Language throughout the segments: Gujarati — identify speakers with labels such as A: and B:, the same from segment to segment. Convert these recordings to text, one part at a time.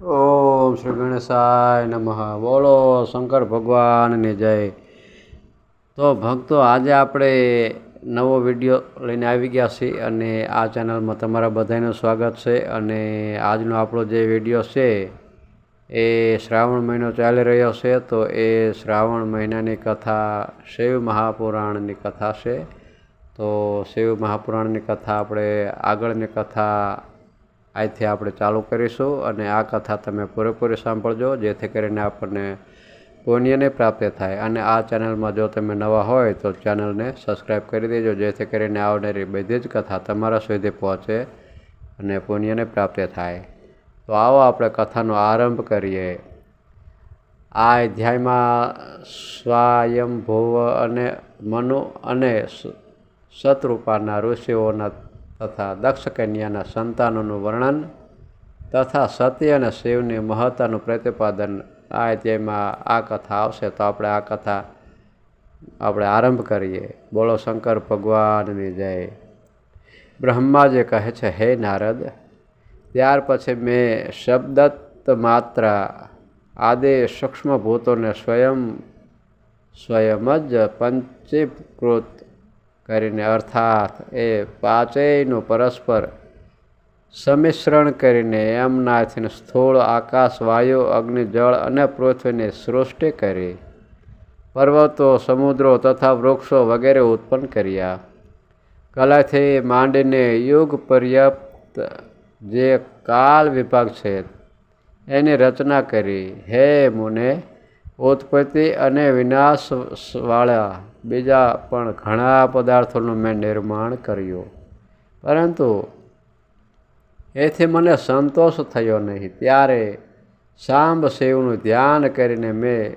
A: ઓમ શ્રી ગણેશાય નમઃ. બોલો શંકર ભગવાનની જય. તો ભક્તો, આજે આપણે નવો વીડિયો લઈને આવી ગયા છીએ અને આ ચેનલમાં તમારા બધાનું સ્વાગત છે અને આજનો આપણો જે વીડિયો છે એ શ્રાવણ મહિનો ચાલી રહ્યો છે, તો એ શ્રાવણ મહિનાની કથા શિવ મહાપુરાણની કથા છે. તો શિવ મહાપુરાણની કથા આપણે આગળની કથા આજથી આપણે ચાલુ કરીશું અને આ કથા તમે પૂરેપૂરી સાંભળજો, જેથી કરીને આપણને પુણ્યને પ્રાપ્ત થાય. અને આ ચેનલમાં જો તમે નવા હોય તો ચેનલને સબસ્ક્રાઈબ કરી દેજો, જેથી કરીને આવનારી બધી જ કથા તમારા સુધી પહોંચે અને પુણ્યને પ્રાપ્ત થાય. તો આવો આપણે કથાનો આરંભ કરીએ. આ અધ્યાયમાં સ્વયંભુવ અને મનુ અને શતરૂપાના ઋષિઓના તથા દક્ષ કન્યાના સંતાનોનું વર્ણન તથા સત્ય અને શિવની મહત્તાનું પ્રતિપાદન આ અધ્યાયમાં આ કથા આવશે. તો આપણે આ કથા આપણે આરંભ કરીએ. બોલો શંકર ભગવાનની જય. બ્રહ્માજી કહે છે, હે નારદ, ત્યાર પછી મેં શબ્દત માત્ર આદિ સૂક્ષ્મભૂતોને સ્વયં સ્વયં જ પંચીકૃત કરીને અર્થાત એ પાંચેયનું પરસ્પર સમિશ્રણ કરીને એમનાથી સ્થૂળ આકાશ, વાયુ, અગ્નિ, જળ અને પૃથ્વીની સૃષ્ટિ કરી, પર્વતો, સમુદ્રો તથા વૃક્ષો વગેરે ઉત્પન્ન કર્યા. કલાથી માંડીને યુગ પર્યાપ્ત જે કાલ વિભાગ છે, એની રચના કરી. હે મુને ઉત્પત્તિ અને વિનાશવાળા બીજા પણ ઘણા પદાર્થોનું મેં નિર્માણ કર્યું. પરંતુ એથી મને સંતોષ થયો નહીં. ત્યારે સાંબ શિવનું ધ્યાન કરીને મેં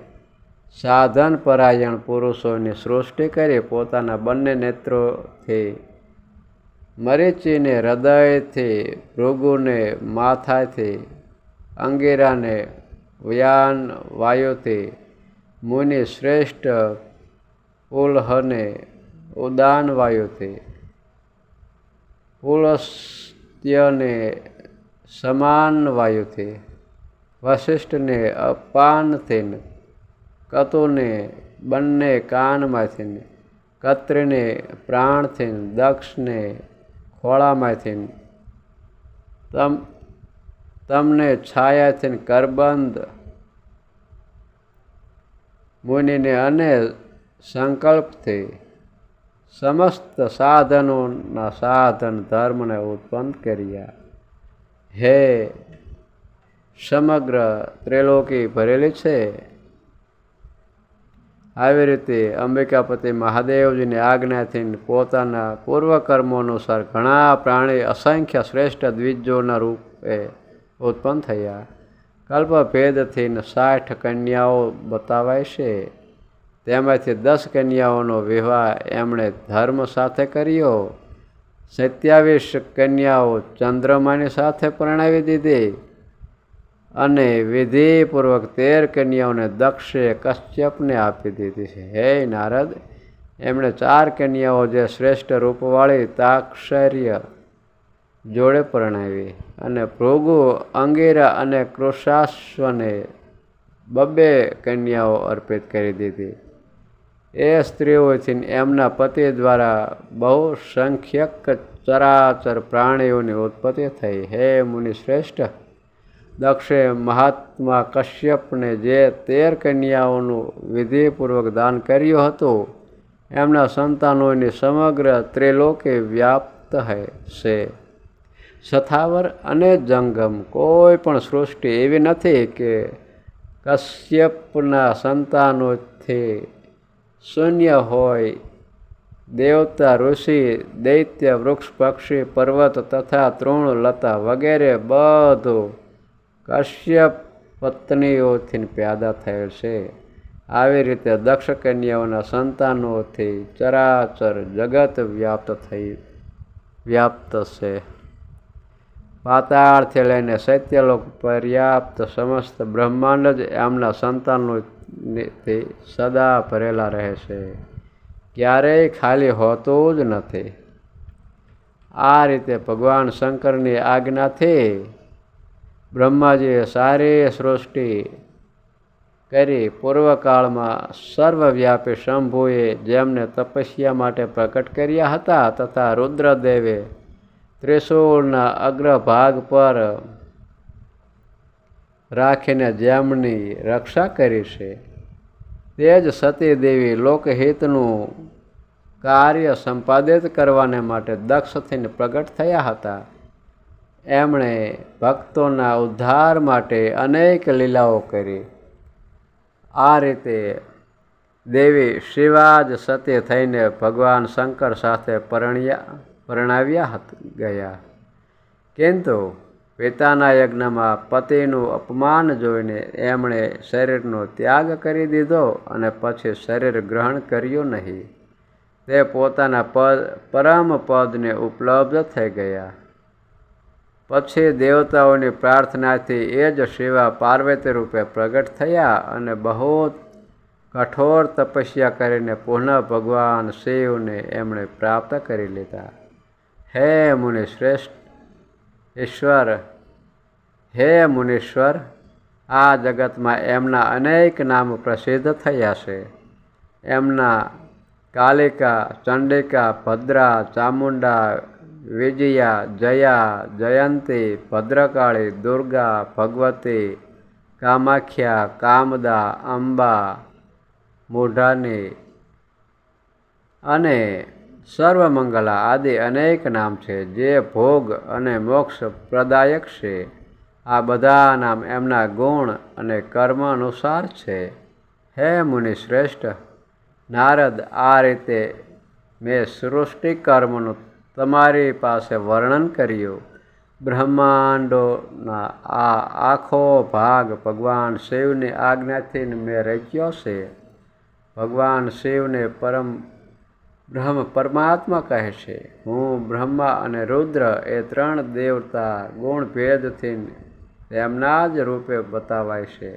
A: સાધન પરાયણ પુરુષોની સૃષ્ટિ કરી પોતાના બંને નેત્રોથી મરીચીને હૃદયથી ભૃગુને માથાથી અંગીરાને વ્યાન વાયોતે, મુનિ શ્રેષ્ઠ પુલહને ઉદાન વાયોતે. પુલસ્ત્યને સમાન વાયુથી વશિષ્ઠને અપાનથી કતુને બંને કાનમાંથી કત્રને પ્રાણથી દક્ષને ખોળામાંથી તમ તમને છાયાથી કરબંધ મુનિને અને સંકલ્પથી સમસ્ત સાધનોના સાધન ધર્મને ઉત્પન્ન કર્યા. હે સમગ્ર ત્રિલોકી ભરેલી છે? આવી રીતે અંબિકાપતિ મહાદેવજીની આજ્ઞાથી પોતાના પૂર્વકર્મો અનુસાર ઘણા પ્રાણી અસંખ્ય શ્રેષ્ઠ દ્વિજોના રૂપે ઉત્પન્ન થયા. કલ્પભેદથી સાઠ કન્યાઓ બતાવાય છે. તેમાંથી દસ કન્યાઓનો વિવાહ એમણે ધર્મ સાથે કર્યો. સત્યાવીસ કન્યાઓ ચંદ્રમાની સાથે પરણાવી દીધી. અને વિધિપૂર્વક તેર કન્યાઓને દક્ષે કશ્યપને આપી દીધી છે. હે નારદ, એમણે ચાર કન્યાઓ જે શ્રેષ્ઠ રૂપવાળી તાક્ષર્ય જોડે પરણાવી અને ભૃગુ અંગીરા અને કૃષાશ્વને બબ્બે કન્યાઓ અર્પિત કરી દીધી. એ સ્ત્રીઓથી એમના પતિ દ્વારા બહુ સંખ્યક ચરાચર પ્રાણીઓની ઉત્પત્તિ થઈ. હે મુનિ શ્રેષ્ઠ, દક્ષે મહાત્મા કશ્યપને જે તેર કન્યાઓનું વિધિપૂર્વક દાન કર્યું હતું, એમના સંતાનોની સમગ્ર ત્રિલોકે વ્યાપ્ત છે સથાવર અને જંગમ. કોઈ પણ સૃષ્ટિ એવી નથી કે કશ્યપના સંતાનોથી શૂન્ય હોય. દેવતા, ઋષિ, દૈત્ય, વૃક્ષ, પક્ષી, પર્વત તથા તૃણ લતા વગેરે બધું કશ્યપ પત્નીઓથી પેદા થયેલ છે. આવી રીતે દક્ષ કન્યાઓના સંતાનોથી ચરાચર જગત વ્યાપ્ત થઈ, વ્યાપ્ત છે. પાતાળથી લઈને સત્યલોક પર્યાપ્ત સમસ્ત બ્રહ્માંડ જ એમના સંતાનોથી સદા ભરેલા રહે છે. ક્યારેય ખાલી હોતું જ નથી. આ રીતે ભગવાન શંકરની આજ્ઞાથી બ્રહ્માજીએ સારી સૃષ્ટિ કરી પૂર્વકાળમાં સર્વવ્યાપી શંભુએ જેમને તપસ્યા માટે પ્રકટ કર્યા હતા તથા રુદ્રદેવે ત્રિશૂળના અગ્રભાગ પર રાખીને જેમની રક્ષા કરી છે, તે જ સતી દેવી લોકહિતનું કાર્ય સંપાદિત કરવાને માટે દક્ષ થઈને પ્રગટ થયા હતા. એમણે ભક્તોના ઉદ્ધાર માટે અનેક લીલાઓ કરી. આ રીતે દેવી શિવાજ સતી થઈને ભગવાન શંકર સાથે પરણ્યા. પરણાવ્યા ગયા. કિંતુ પિતાના યજ્ઞમાં પતિનું અપમાન જોઈને એમણે શરીરનો ત્યાગ કરી દીધો અને પછી શરીર ગ્રહણ કર્યું નહીં. તે પોતાના પદ, પરમ પદને ઉપલબ્ધ થઈ ગયા. પછી દેવતાઓની પ્રાર્થનાથી એ જ શિવા પાર્વતી રૂપે પ્રગટ થયા અને બહુ કઠોર તપસ્યા કરીને પુનઃ ભગવાન શિવને એમણે પ્રાપ્ત કરી લીધા. હે મુનિ શ્રેષ્ઠ ઈશ્વર, હે મુનીશ્વર, આ જગતમાં એમના અનેક નામ પ્રસિદ્ધ થયા છે. એમના કાલિકા, ચંડિકા, ભદ્રા, ચામુંડા, વિજયા, જયા, જયંતી, ભદ્રકાળી, દુર્ગા, ભગવતી, કામાખ્યા, કામદા, અંબા, મૂઢાની અને સર્વમંગલા આદિ અનેક નામ છે, જે ભોગ અને મોક્ષ પ્રદાયક છે. આ બધા નામ એમના ગુણ અને કર્મ અનુસાર છે. હે મુનિ શ્રેષ્ઠ, નારદ, આ રીતે મેં સૃષ્ટિ કર્મનું તમારી પાસે વર્ણન કર્યું. બ્રહ્માંડોના આ આખો ભાગ ભગવાન શિવની આજ્ઞાથી મેં રચ્યો છે. ભગવાન શિવને પરમ બ્રહ્મ પરમાત્મા કહે છે, હું, બ્રહ્મા અને રુદ્ર એ ત્રણ દેવતા ગુણ ભેદથી તેમના જ રૂપે બતાવાય છે.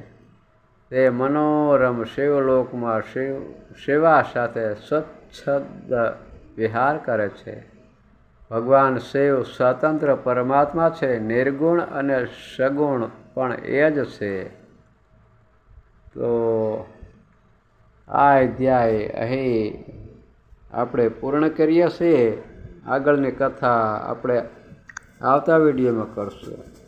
A: તે મનોરમ શિવલોકમાં શિવ, શિવા સાથે સ્વચ્છદ વિહાર કરે છે. ભગવાન શિવ સ્વતંત્ર પરમાત્મા છે, નિર્ગુણ અને સગુણ પણ એ જ છે. તો આ અધ્યાય અહીં આપણે પૂર્ણ કરીએ છીએ. આગળની કથા આપણે આવતા વિડીયોમાં કરશું.